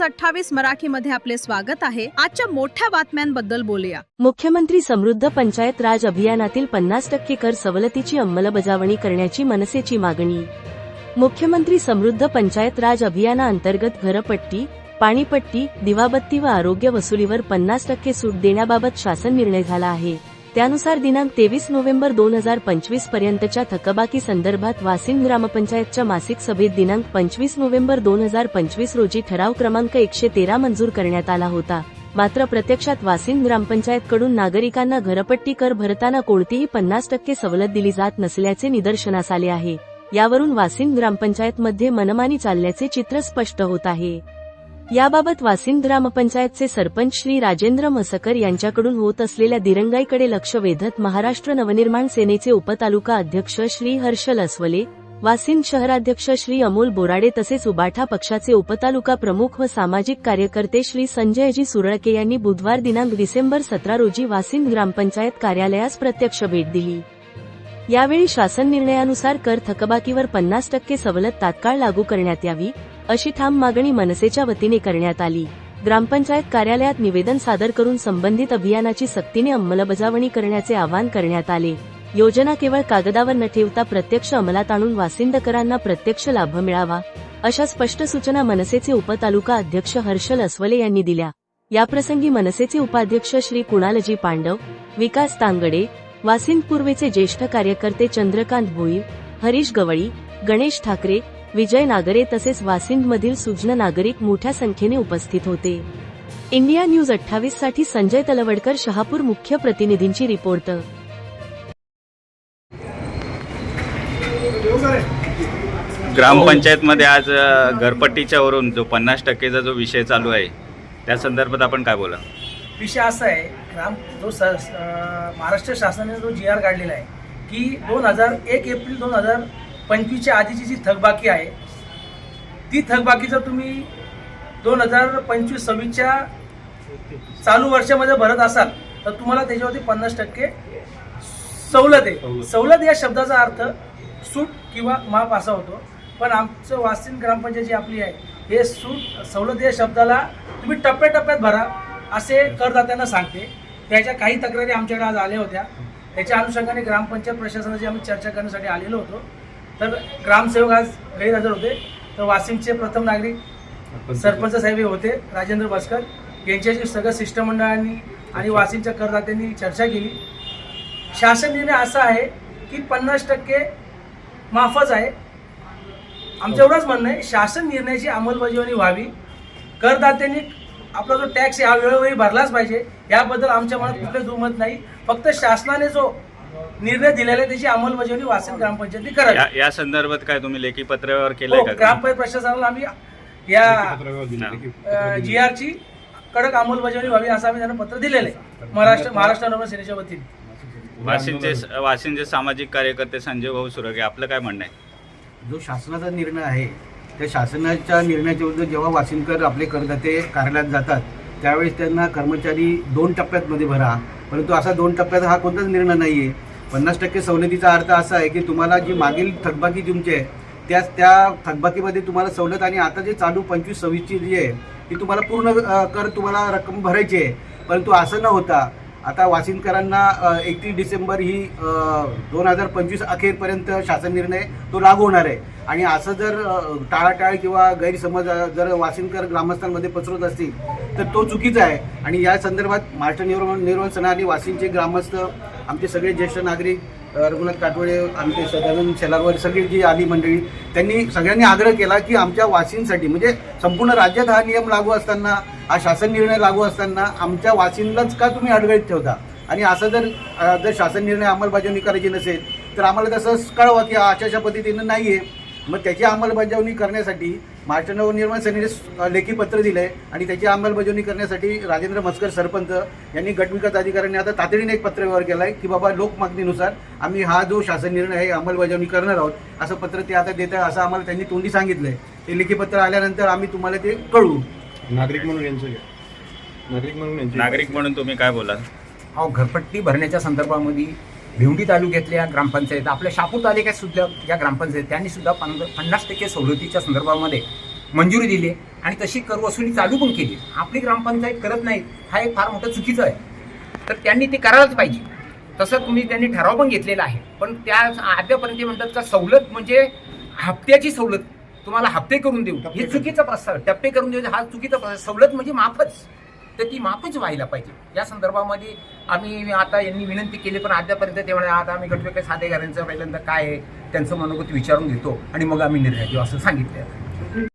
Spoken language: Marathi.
न्यूज अठ्ठावीस मराठीमध्ये आपले स्वागत आहे. आजच्या मोठ्या बातम्यांबद्दल बोलूया. मुख्यमंत्री समृद्ध पंचायत राज अभियानातील पन्नास टक्के कर सवलतीची अंमलबजावणी करण्याची मनसेची मागणी. मुख्यमंत्री समृद्ध पंचायत राज अभियानाअंतर्गत घरपट्टी पाणीपट्टी दिवाबत्ती व आरोग्य वसुलीवर पन्नास टक्के सूट देण्याबाबत शासन निर्णय झाला आहे. त्यानुसार दिनांक तेवीस नोव्हेंबर दोन हजार पंचवीस पर्यंतच्या थकबाकी संदर्भात वासिम ग्रामपंचायतच्या मासिक सभेत दिनांक पंचवीस नोव्हेंबर दोन हजार पंचवीस रोजी ठराव क्रमांक एकशे तेरा मंजूर करण्यात आला होता. मात्र प्रत्यक्षात वासिम ग्रामपंचायतकडून नागरिकांना घरपट्टी कर भरताना कोणतीही पन्नास टक्के सवलत दिली जात नसल्याचे निदर्शनास आले आहे. यावरून वासिम ग्रामपंचायतमध्ये मनमानी चालल्याचे चित्र स्पष्ट होत आहे. याबाबत वासिम ग्रामपंचायतचे सरपंच श्री राजेंद्र मसकर यांच्याकडून होत असलेल्या दिरंगाईकडे लक्ष वेधत महाराष्ट्र नवनिर्माण सेनेचे उपतालुका अध्यक्ष श्री हर्षल अस्वले वासिन शहराध्यक्ष श्री अमोल बोराडे तसेच उबाठा पक्षाचे उपतालुका प्रमुख व सामाजिक कार्यकर्ते श्री संजयजी सुरळके यांनी बुधवार दिनांक डिसेंबर सतरा रोजी वासिन ग्रामपंचायत कार्यालयास प्रत्यक्ष भेट दिली. यावेळी शासन निर्णयानुसार कर थकबाकीवर पन्नास टक्के सवलत तात्काळ लागू करण्यात यावी अशी ठाम मागणी मनसेच्या वतीने करण्यात आली. ग्रामपंचायत कार्यालयात निवेदन सादर करून संबंधित अभियानाची सक्तीने अंमलबजावणी करण्याचे आवाहन करण्यात आले. योजना केवळ कागदावर न ठेवता प्रत्यक्ष अंमलात आणून वासिंदकरांना प्रत्यक्ष लाभ मिळावा अशा स्पष्ट सूचना मनसेचे उपतालुका अध्यक्ष हर्षल अस्वले यांनी दिल्या. याप्रसंगी मनसेचे उपाध्यक्ष श्री कुणालजी पांडव विकास तांगडे वासिंद पूर्वेचे ज्येष्ठ कार्यकर्ते चंद्रकांत भोईर हरीश गवळी गणेश ठाकरे विजय नागरे तसेच वासिंदमधील सुज्ञ नागरिक मोठ्या संख्येने उपस्थित होते. इंडिया न्यूज अठ्ठावीससाठी संजय तलवडकर शहापूर मुख्य प्रतिनिधींची रिपोर्ट. ग्रामपंचायतमध्ये आज घरपट्टीच्या वरून जो पन्नास टक्केचा जो विषय चालू आहे त्या संदर्भात आपण काय बोला विषय असा आहे ग्राम जो स महाराष्ट्र शासनाने जो जी आर काढलेला आहे की दोन हजार एक एप्रिल दोन हजार पंचवीसच्या आधीची जी थकबाकी आहे ती थकबाकी जर तुम्ही दोन हजार पंचवीस सव्वीसच्या चालू वर्षामध्ये भरत असाल तर तुम्हाला त्याच्यावरती पन्नास टक्के सवलत आहे. सवलत या शब्दाचा अर्थ सूट किंवा माफ असा होतो. पण आमचं वासिन ग्रामपंचायत जी आपली आहे हे सूट सवलत या शब्दाला तुम्ही टप्प्याटप्प्यात भरा. असे करदात्यांना सांगते. त्याच्या काही तक्रारी आमच्याकडे आज आल्या होत्या. त्याच्या अनुषंगाने ग्रामपंचायत प्रशासनाची आम्ही चर्चा करण्यासाठी आलेलो होतो. तर ग्रामसेवक आज गैरहजर होते. तर वाशिमचे प्रथम नागरिक सरपंच साहेब हे होते राजेंद्र भास्कर. यांच्याशी सगळं शिष्टमंडळांनी आणि वाशिमच्या करदात्यांनी चर्चा केली. शासन निर्णय असा आहे की पन्नास टक्के माफच आहे. आमचं एवढंच म्हणणं आहे शासन निर्णयाची अंमलबजावणी व्हावी. करदात्यांनी आपला जो टॅक्स आहे हा वेळोवेळी भरलाच पाहिजे. याबद्दल आमच्या मनात कुठलं दुमत नाही. फक्त शासनाने जो निर्णय दिलेला आहे त्याची अंमलबजावणी वासिन ग्रामपंचायती करावी. या या संदर्भात काय तुम्ही लेखी पत्रावर केलंय हो, का? ग्रामपंचायत प्रशासनाला आम्ही या जी आरची कडक अंमलबजावणी व्हावी असं आम्ही त्यांना पत्र दिलेलं आहे महाराष्ट्र महाराष्ट्र नवं सेनेच्या वतीने. वाशिंचे वाशिंचे सामाजिक कार्यकर्ते संजय भाऊ सुरगे आपलं काय म्हणणं आहे? जो शासनाचा निर्णय आहे त्या शासनाच्या निर्णयाच्या विरुद्ध जेव्हा वासिनकर आपले करदाते कार्यालयात जातात त्यावेळेस त्यांना कर्मचारी दोन टप्प्यातमध्ये भरा. परंतु असा दोन टप्प्यात हा कोणताच निर्णय नाही आहे पन्नास टक्के सवलतीचा अर्थ असा आहे की तुम्हाला जी मागील थकबाकी तुमची आहे त्याच त्या थकबाकीमध्ये तुम्हाला सवलत आणि आता जे चालू पंचवीस सव्वीसची जी आहे ती तुम्हाला पूर्ण कर तुम्हाला रक्कम भरायची आहे. परंतु असं न होता आता वासिनकरांना एकतीस डिसेंबर ही दोन हजार पंचवीस अखेरपर्यंत शासन निर्णय तो लागू होणार आहे. आणि असं जर टाळाटाळ किंवा गैरसमज जर वासिनकर ग्रामस्थांमध्ये पसरत असतील तर तो चुकीचा आहे. आणि या संदर्भात महाराष्ट्र निर्माण निर्माण सेनानी वासिनचे ग्रामस्थ आमचे सगळे ज्येष्ठ नागरिक रघुनाथ काटोळे आमचे सदानंद शेलारवर सगळी जी आली मंडळी त्यांनी सगळ्यांनी आग्रह केला की आमच्या वासिनसाठी म्हणजे संपूर्ण राज्यात हा नियम लागू असताना हा शासन निर्णय लागू असताना आमच्या वासिनलाच का तुम्ही अडगळीत ठेवता? आणि असं जर जर शासन निर्णय अंमलबजावणी करायची नसेल तर आम्हाला तसं कळवा की अशा अशा पद्धतीनं नाही आहे मग त्याची अंमलबजावणी करण्यासाठी महाराष्ट्र नवनिर्माण सेनेने लेखी पत्र दिलं आहे आणि त्याची अंमलबजावणी करण्यासाठी राजेंद्र मस्कर सरपंच यांनी गटविकास अधिकाऱ्यांनी आता तातडीने एक पत्र व्यवहार केला आहे की बाबा लोकमागणीनुसार आम्ही हा जो शासन निर्णय आहे अंमलबजावणी करणार आहोत असं पत्र ते आता देत आहे असं आम्हाला त्यांनी तोंडी सांगितलं आहे ते लेखी पत्र आल्यानंतर आम्ही तुम्हाला ते कळवू. नागरिक म्हणून यांचं नागरिक म्हणून यांची नागरिक म्हणून तुम्ही काय बोला अहो घरपट्टी भरण्याच्या संदर्भामध्ये भिवंडी तालुक्यातल्या ग्रामपंचायत आपल्या शापूर तालुक्यात सुद्धा या ग्रामपंचायत त्यांनी सुद्धा पन्ना पन्नास टक्के सवलतीच्या संदर्भामध्ये मंजुरी दिली आणि तशी कर वसुली चालू पण केली. आपली ग्रामपंचायत करत नाही हा एक फार मोठं चुकीचं आहे. तर त्यांनी ते करायलाच पाहिजे. तसं तुम्ही त्यांनी ठराव पण घेतलेला आहे. पण त्या अद्यापर्यंत ते म्हणतात का सवलत म्हणजे हप्त्याची सवलत तुम्हाला हप्ते करून देऊ. हे चुकीचा प्रस्ताव. टप्पे करून देऊ हा चुकीचा प्रस्ताव. सवलत म्हणजे माफच. तर ती माफच व्हायला पाहिजे. या संदर्भामध्ये आम्ही आता यांनी विनंती केली पण अद्यापर्यंत ते म्हणाले आता आम्ही गटवेके साधेकऱ्यांचं पहिल्यांदा काय आहे? त्यांचं मनोगत विचारून घेतो आणि मग आम्ही निर्णय घेऊ असं सांगितलं